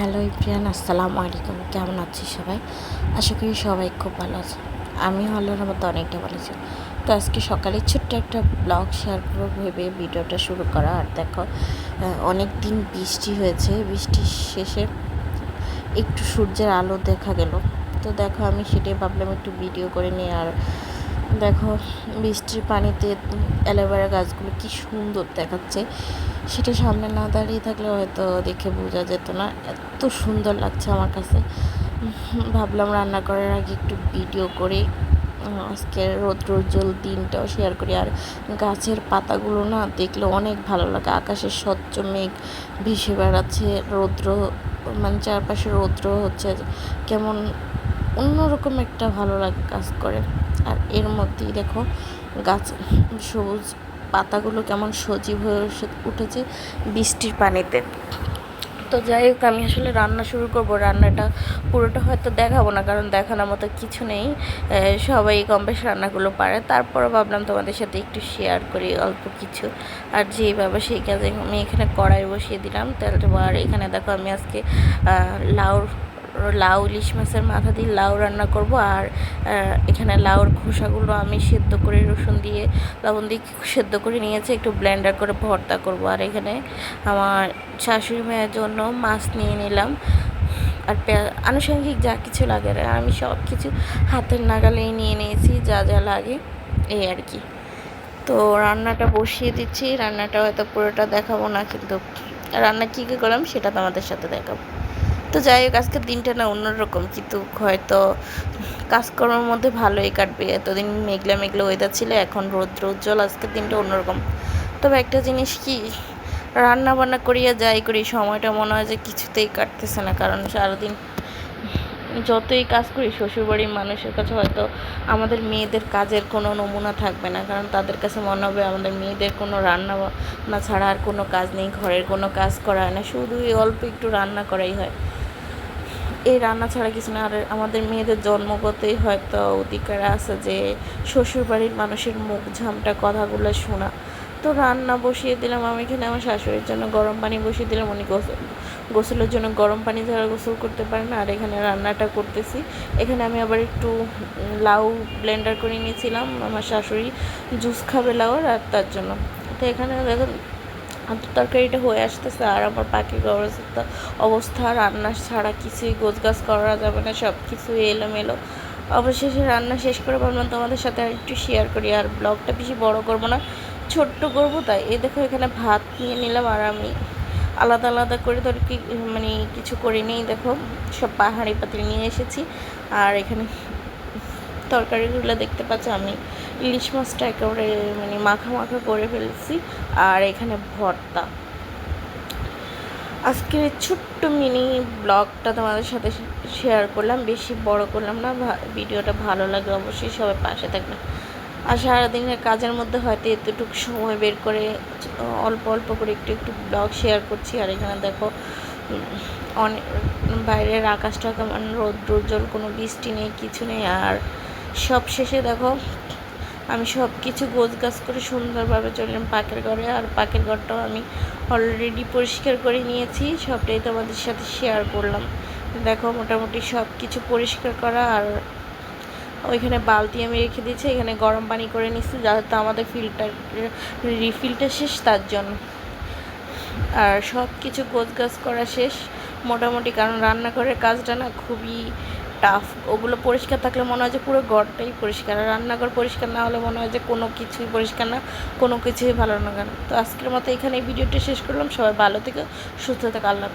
Hello ইপ্রিয়ান আসসালামু আলাইকুম। কেমন আছি সবাই? আশা করি সবাই খুব ভালো আছে আমি আল্লাহর মতো অনেকটা ভালো আছি। তো আজকে সকালে ছোট্ট একটা ব্লগ শেয়ার করব, ভেবে ভিডিওটা শুরু করা। আর দেখো অনেক দিন বৃষ্টি হয়েছে। বৃষ্টির শেষে একটু সূর্যের আলো দেখা গেল। তো দেখো, আমি সেটাই ভাবলাম একটু ভিডিও করে নিই। আর দেখো, বৃষ্টির পানিতে অ্যালোভেরা গাছগুলো কি সুন্দর দেখাচ্ছে। সেটা সামনে না দাঁড়িয়ে থাকলে হয়তো দেখে বোঝা যেত না। এত সুন্দর লাগছে আমার কাছে। ভাবলাম রান্না করার আগে একটু ভিডিও করে। আজকে রৌদ্রোজ্জ্বল দিনটাও শেয়ার করি। আর গাছের পাতাগুলো না দেখলে অনেক ভালো লাগে। আকাশের স্বচ্ছ মেঘ ভেসে বেড়াচ্ছে। রৌদ্র মানে চারপাশে রৌদ্র হচ্ছে। কেমন অন্যরকম একটা ভালো লাগে কাজ করে। আর এর মধ্যেই দেখো গাছ, সবুজ পাতাগুলো কেমন সজীব হয়ে উঠেছে বৃষ্টির পানিতে। তো যাই হোক, আমি আসলে রান্না শুরু করব। রান্নাটা পুরোটা হয়তো দেখাবো না, কারণ দেখানোর মতো কিছু নেই। সবাই কম বেশ রান্নাগুলো পারে। তারপরও ভাবলাম তোমাদের সাথে একটু শেয়ার করি অল্প কিছু। আর যেভাবে সেই কাজে আমি এখানে কড়াই বসিয়ে দিলাম তেল আর এখানে দেখো আমি আজকে লাউর লাউ, ইলিশ মাছের মাথা দিয়ে লাউ রান্না করব আর এখানে লাউর খোসাগুলো আমি সেদ্ধ করে রসুন দিয়ে, লবণ দিয়ে সেদ্ধ করে নিয়েছি, একটু ব্লেন্ডার করে ভর্তা করব। আর এখানে আমার শাশুড়ি মায়ের জন্য মাছ নিয়ে নিলাম। আর আনুষঙ্গিক যা কিছু লাগে আমি সব কিছু হাতের নাগালেই নিয়ে নিয়েছি, যা যা লাগে, এই আর কি। তো রান্নাটা বসিয়ে দিচ্ছি, রান্নাটা হয়তো পুরোটা দেখাবো না, কিন্তু রান্না কী কী করলাম সেটা তোমাদের সাথে দেখাবো। তো যাই হোক, আজকের দিনটা না অন্যরকম। কিন্তু হয়তো কাজকর্মের মধ্যে ভালোই কাটবে। এতদিন মেঘলা মেঘলা ওয়েদার ছিল, এখন রৌদ্র উজ্জ্বল, আজকের দিনটা অন্যরকম। তবে একটা জিনিস কি রান্না বান্না করিয়া যাই করি, সময়টা মনে হয় যে কিছুতেই কাটতেছে না। কারণ সারাদিন যতই কাজ করি, শ্বশুরবাড়ির মানুষের কাছে হয়তো আমাদের মেয়েদের কাজের কোনো নমুনা থাকবে না। কারণ তাদের কাছে মনে হবে আমাদের মেয়েদের কোনো রান্না না ছাড়া আর কোনো কাজ নেই, ঘরের কোনো কাজ করা হয় না। শুধুই অল্প একটু রান্না করাই হয়। এই রান্না ছাড়া কিছু না। আর আমাদের মেয়েদের জন্মগতই হয়তো অধিকার আছে যে শ্বশুরবাড়ির মানুষের মুখ ঝামটা কথাগুলো শোনা। তো রান্না বসিয়ে দিলাম আমি এখানে, আমার শাশুড়ির জন্য গরম পানি বসিয়ে দিলাম, উনি গোসল, গোসলের জন্য গরম পানি ছাড়া গোসল করতে পারে না। আর এখানে রান্নাটা করতেছি। এখানে আমি আবার একটু লাউ ব্লেন্ডার করে নিয়েছিলাম, আমার শাশুড়ি জুস খাবে লাউর আর তার জন্য। তো এখানে দেখুন তরকারিটা হয়ে আসতেছে আর আমার পাখির অবস্থা অবস্থা, রান্না ছাড়া কিছুই গোছগাছ করা যাবে না সব কিছু এলোমেলো। অবশেষে রান্না শেষ করে ভাবলাম তোমাদের সাথে আর একটু শেয়ার করি, আর ব্লগটা বেশি বড় করব না, ছোট্ট করব তাই। এই দেখো, এখানে ভাত নিয়ে নিলাম আর আমি আলাদা আলাদা করে ধর কি মানে কিছু করে নিই, দেখো। সব পাহাড়ি পাতিল নিয়ে এসেছি। আর এখানে তরকারিগুলো দেখতে পাচ্ছ আমি ইলিশ মাছটা একেবারে মানে মাখা মাখা করে ফেলছি। আর এখানে ভর্তা। আজকের ছোট্ট মিনি ব্লগটা তোমাদের সাথে শেয়ার করলাম। বেশি বড় করলাম না। ভিডিওটা ভালো লাগে অবশ্যই সবাই পাশে থাকবে। আর সারাদিনের কাজের মধ্যে হয়তো এতটুকু সময় বের করে অল্প অল্প করে একটু একটু ব্লগ শেয়ার করছি। আর এখানে দেখো অনেক বাইরের আকাশটা কেমন উজ্জ্বল কোনো বৃষ্টি নেই, কিছু নেই। আর সব শেষে দেখো আমি সব কিছু গোছ গাছ করে সুন্দরভাবে চললাম পাকের ঘরে, আর পাকের ঘরটাও আমি অলরেডি পরিষ্কার করে নিয়েছি, সবটাই তোমাদের সাথে শেয়ার করলাম। দেখো, মোটামুটি সব কিছু পরিষ্কার করা, আর ওইখানে বালতি আমি রেখে দিয়েছি, এখানে গরম পানি করে নিচ্ছি যাতে তো আমাদের ফিল্টার রিফিলটা শেষ, তার জন্য। আর সব কিছু গোছ গাছ করা শেষ, মোটামুটি কারণ রান্নাঘরের কাজটা না খুবই টাফ ওগুলো পরিষ্কার থাকলে মনে হয় যে পুরো ঘরটাই পরিষ্কার। আর রান্নাঘর পরিষ্কার না হলে মনে হয় যে কোনো কিছুই পরিষ্কার না, কোনো কিছুই ভালো না কেন। তো আজকের মতো এখানে এই ভিডিওটা শেষ করলাম। সবাই ভালো থেকে, সুস্থ থেকে, আল্লাহ